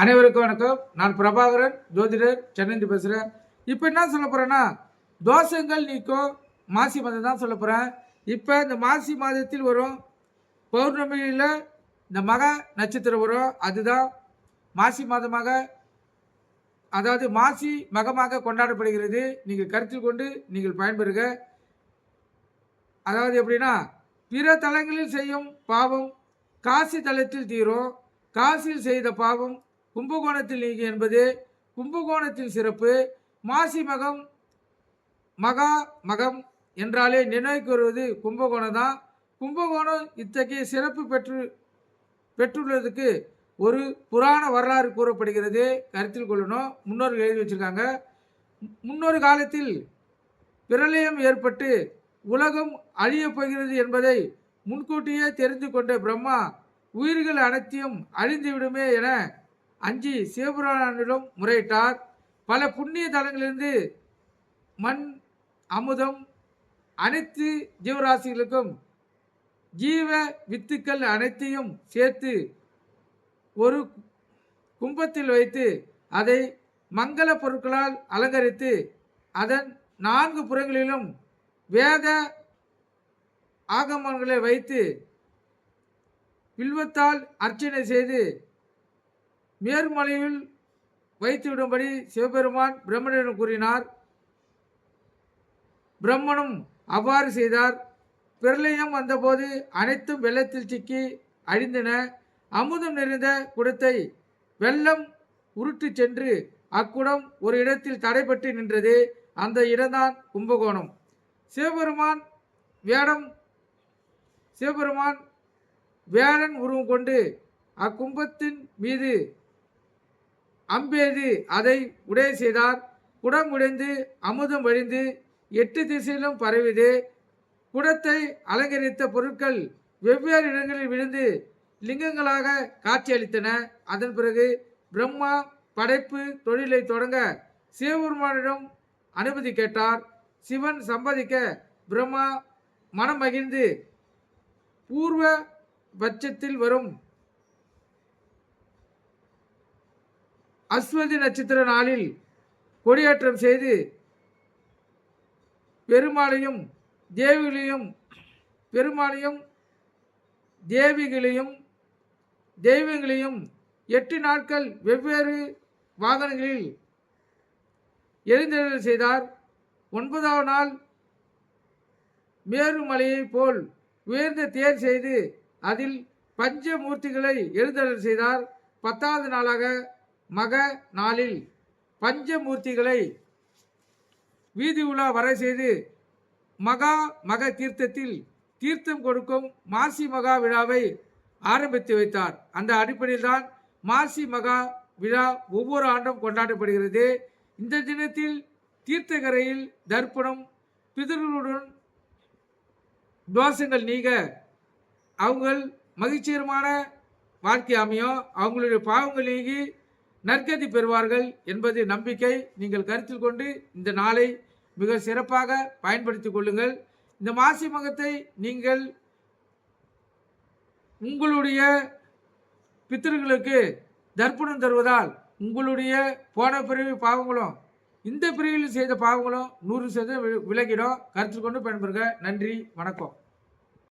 அனைவருக்கும் வணக்கம். நான் பிரபாகரன் ஜோதிடர் சென்னைந்து பேசுகிறேன் இப்போ என்ன சொல்ல போகிறேன்னா தோஷங்கள் நீக்கும் மாசி மாதம் தான் சொல்ல போகிறேன் இப்போ இந்த மாசி மாதத்தில் வரும் பௌர்ணமியில் இந்த மக நட்சத்திரம் வரும். அதுதான் மாசி மாதமாக அதாவது மாசி மகமாக கொண்டாடப்படுகிறது. நீங்கள் கருத்தில் கொண்டு நீங்கள் பயன்பெறுக. அதாவது எப்படின்னா பிற தலங்களில் செய்யும் பாவம் காசி தலத்தில் தீரும். காசியில் செய்த பாவம் கும்பகோணத்தில் நீங்கி என்பது கும்பகோணத்தில் சிறப்பு. மாசி மகம் மகா மகம் என்றாலே நினைவுக்கு வருவது கும்பகோணம் தான். கும்பகோணம் இத்தகைய சிறப்பு பெற்று பெற்றுள்ளதுக்கு ஒரு புராண வரலாறு கூறப்படுகிறது. கருத்தில் கொள்ளணும். முன்னோர்கள் எழுதி வச்சுருக்காங்க. முன்னொரு காலத்தில் பிரளயம் ஏற்பட்டு உலகம் அழியப் போகிறது என்பதை முன்கூட்டியே தெரிந்து கொண்ட பிரம்மா உயிர்கள் அனைத்தையும் அழிந்துவிடுமே என அஞ்சி சிவபுராணிடம் முறையிட்டார். பல புண்ணிய தலங்களிலிருந்து மண் அமுதம் அனைத்து ஜீவராசிகளுக்கும் ஜீவ வித்துக்கள் அனைத்தையும் சேர்த்து ஒரு கும்பத்தில் வைத்து அதை மங்கள பொருட்களால் அலங்கரித்து அதன் நான்கு புறங்களிலும் வேத ஆகமங்களை வைத்து வில்வத்தால் அர்ச்சனை செய்து மேர்மலையில் வைத்துவிடும்படி சிவபெருமான் பிரம்மனிடம் கூறினார். பிரம்மனும் அவ்வாறு செய்தார். பிரளயம் வந்தபோது அனைத்தும் வெள்ளத்தில் சிக்கி அழிந்தன. அமுதம் நிறைந்த குடத்தை வெள்ளம் உருட்டு சென்று அக்குடம் ஒரு இடத்தில் தடைபட்டு நின்றது. அந்த இடம்தான் கும்பகோணம். சிவபெருமான் வேடம் சிவபெருமான் வேடன் உருவம் கொண்டு அக்கும்பத்தின் மீது அம்பேது அதை உடைய செய்தார். குடம் உடைந்து அமுதம் வழிந்து எட்டு திசையிலும் பரவிது குடத்தை அலங்கரித்த பொருட்கள் வெவ்வேறு இடங்களில் விழுந்து லிங்கங்களாக காட்சியளித்தன. அதன் பிறகு பிரம்மா படைப்பு தொழிலை தொடங்க சிவபெருமானிடம் அனுமதி கேட்டார். சிவன் சம்பாதிக்க பிரம்மா மனம் மகிழ்ந்து பூர்வ பட்சத்தில் வரும் அஸ்வதி நட்சத்திர நாளில் கொடியேற்றம் செய்து பெருமாளையும் தேவிகளையும் பெருமாளையும் தேவிகளையும் தெய்வங்களையும் எட்டு நாட்கள் வெவ்வேறு வாகனங்களில் எழுந்தருள் செய்தார். ஒன்பதாவது நாள் மேருமலையைப் போல் உயர்ந்த தேர் செய்து அதில் பஞ்சமூர்த்திகளை எழுந்தருள் செய்தார். பத்தாவது நாளாக மக நாளில் பஞ்சமூர்த்திகளை வீதி உலா வர செய்து மகா மக தீர்த்தத்தில் தீர்த்தம் கொடுக்கும் மாசி மகா விழாவை ஆரம்பித்து வைத்தார். அந்த அடிப்படையில்தான் மாசி மகா விழா ஒவ்வொரு ஆண்டும் கொண்டாடப்படுகிறது. இந்த தினத்தில் தீர்த்தக்கரையில் தர்ப்பணம் பிதர்களுடன் தோஷங்கள் நீங்க அவங்கள் மகிழ்ச்சிகரமான வாழ்க்கை அமையும். அவங்களுடைய பாவங்கள் நீங்கி நற்கதி பெறுவார்கள் என்பது நம்பிக்கை. நீங்கள் கருத்தில் கொண்டு இந்த நாளை மிக சிறப்பாக பயன்படுத்திக் கொள்ளுங்கள். இந்த மாசி மகத்தை நீங்கள் உங்களுடைய பித்தர்களுக்கு தர்ப்பணம் தருவதால் உங்களுடைய போன பிரிவு பாவங்களும் இந்த பிரிவில் செய்த பாவங்களும் நூறு சதவீதம் வி- விலகிடும். கருத்தில் கொண்டு பயன்பெறுக. நன்றி வணக்கம்.